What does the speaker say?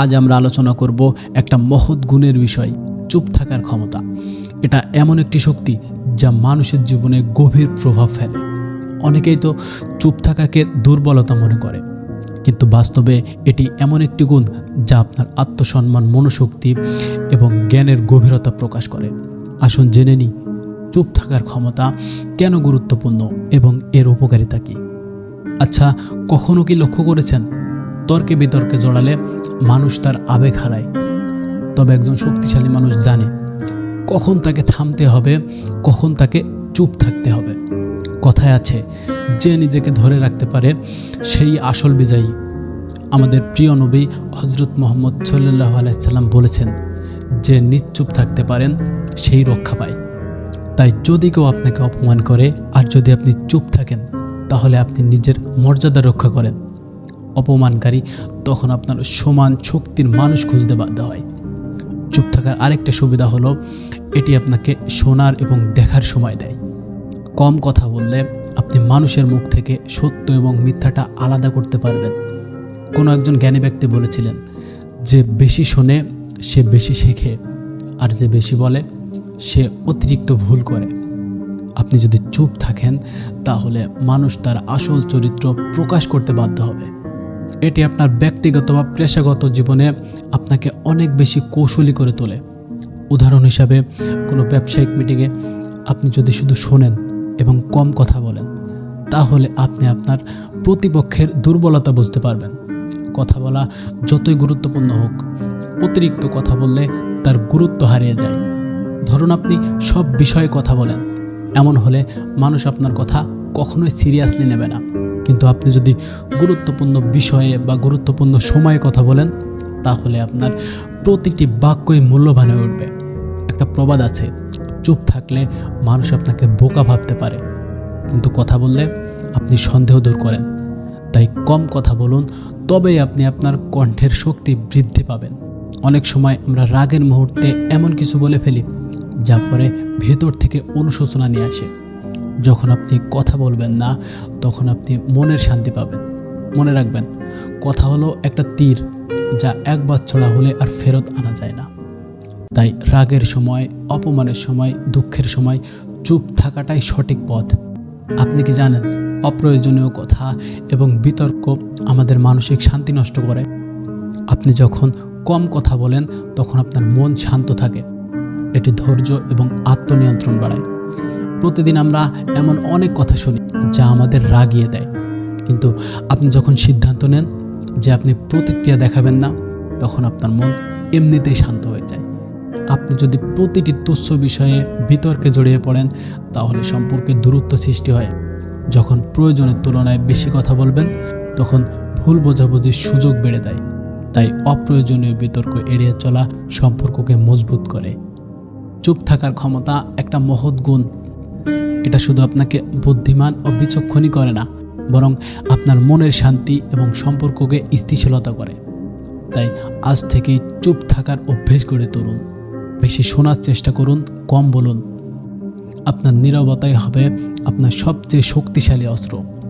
আজ আমরা আলোচনা করব একটা মহৎ গুণের বিষয়, চুপ থাকার ক্ষমতা। এটা এমন একটি শক্তি যা মানুষের জীবনে গভীর প্রভাব ফেলে। অনেকেই তো চুপ থাকাকে দুর্বলতা মনে করে, কিন্তু বাস্তবে এটি এমন একটি গুণ যা আপনার আত্মসম্মান, মনোশক্তি এবং জ্ঞানের গভীরতা প্রকাশ করে। আসুন জেনে নিই, চুপ থাকার ক্ষমতা কেন গুরুত্বপূর্ণ এবং এর উপকারিতা কী? আচ্ছা কখনো কি লক্ষ্য করেছেন? তর্কে বিতর্কে জড়ালে মানুষ তার আবেগ হারায়। তবে একজন শক্তিশালী মানুষ জানে কখন তাকে থামতে হবে, কখন তাকে চুপ থাকতে হবে। কথায় আছে, যে নিজেকে ধরে রাখতে পারে, সেই আসল বিজয়ী। আমাদের প্রিয় নবী হজরত মোহাম্মদ সাল্লাহ আলাইসাল্লাম বলেছেন, যে নিশ্চুপ থাকতে পারেন, সেই রক্ষা পায়। তাই যদি কেউ আপনাকে অপমান করে, আর যদি আপনি চুপ থাকেন, তাহলে আপনি নিজের মর্যাদা রক্ষা করেন। অপমানকারী, তখন আপনার সমান শক্তির মানুষ খুঁজতে বাধ্য হয়। চুপ থাকার আরেকটা সুবিধা হলো, এটি আপনাকে শোনার এবং দেখার সময় দেয়। কম কথা বললে আপনি মানুষের মুখ থেকে সত্য এবং মিথ্যাটা আলাদা করতে পারবেন। কোনো একজন জ্ঞানী ব্যক্তি বলেছিলেন, যে বেশি শোনে, সে বেশি শেখে, আর যে বেশি বলে, সে অতিরিক্ত ভুল করে। আপনি যদি চুপ থাকেন, তাহলে মানুষ তার আসল চরিত্র প্রকাশ করতে বাধ্য হবে। এটি আপনার ব্যক্তিগত বা পেশাগত জীবনে আপনাকে অনেক বেশি কৌশলী করে তোলে। উদাহরণ হিসাবে, কোনো ব্যবসায়িক মিটিংয়ে আপনি যদি শুধু শোনেন এবং কম কথা বলেন, তাহলে আপনি আপনার প্রতিপক্ষের দুর্বলতা বুঝতে পারবেন। কথা বলা যতই গুরুত্বপূর্ণ হোক, অতিরিক্ত কথা বললে তার গুরুত্ব হারিয়ে যায়। ধরুন আপনি সব বিষয়ে কথা বলেন, এমন হলে মানুষ আপনার কথা কখনোই সিরিয়াসলি নেবে না। কিন্তু আপনি যদি গুরুত্বপূর্ণ বিষয়ে বা গুরুত্বপূর্ণ সময়ে কথা বলেন, তাহলে আপনার প্রতিটি বাক্যই মূল্যবান হয়ে উঠবে। একটা প্রবাদ আছে, চুপ থাকলে মানুষ আপনাকে বোকা ভাবতে পারে। কিন্তু কথা বললে আপনি সন্দেহ দূর করেন। তাই কম কথা বলুন, তবেই আপনি আপনার কণ্ঠের শক্তি বৃদ্ধি পাবেন। অনেক সময় আমরা রাগের মুহূর্তে এমন কিছু বলে ফেলি, যা পরে ভেতর থেকে অনুশোচনা নিয়ে আসে। যখন আপনি কথা বলবেন না, তখন আপনি মনের শান্তি পাবেন। মনে রাখবেন, কথা হলো একটা তীর যা একবার ছড়া হলে আর ফেরত আনা যায় না। তাই রাগের সময়, অপমানের সময়, দুঃখের সময় চুপ থাকাটাই সঠিক পথ। আপনি কি জানেন, অপ্রয়োজনীয় কথা এবং বিতর্ক আমাদের মানসিক শান্তি নষ্ট করে। আপনি যখন কম কথা বলেন, তখন আপনার মন শান্ত থাকে। এটি ধৈর্য এবং আত্মনিয়ন্ত্রণ বাড়ায়। প্রতিদিন আমরা এমন অনেক কথা শুনি যা আমাদের রাগিয়ে দেয়। কিন্তু আপনি যখন সিদ্ধান্ত নেন যে আপনি প্রতিক্রিয়া দেখাবেন না, তখন আপনার মন এমনিতেই শান্ত হয়ে যায়। আপনি যদি প্রতিটি তুচ্ছ বিষয়ে বিতর্কে জড়িয়ে পড়েন, তাহলে সম্পর্কে দূরত্ব সৃষ্টি হয়। যখন প্রয়োজনের তুলনায় বেশি কথা বলবেন, তখন ভুল বোঝাবুঝির সুযোগ বেড়ে যায়। তাই অপ্রয়োজনীয় বিতর্ক এড়িয়ে চলা সম্পর্ককে মজবুত করে। চুপ থাকার ক্ষমতা একটা মহৎ গুণ। এটা শুধু আপনাকে বুদ্ধিমান ও বিচক্ষণই করে না, বরং আপনার মনের শান্তি এবং সম্পর্ককে স্থিতিশীলতা করে। তাই আজ থেকেই চুপ থাকার অভ্যেস গড়ে তুলুন। বেশি শোনার চেষ্টা করুন, কম বলুন। আপনার নিরবতাই হবে আপনার সবচেয়ে শক্তিশালী অস্ত্র।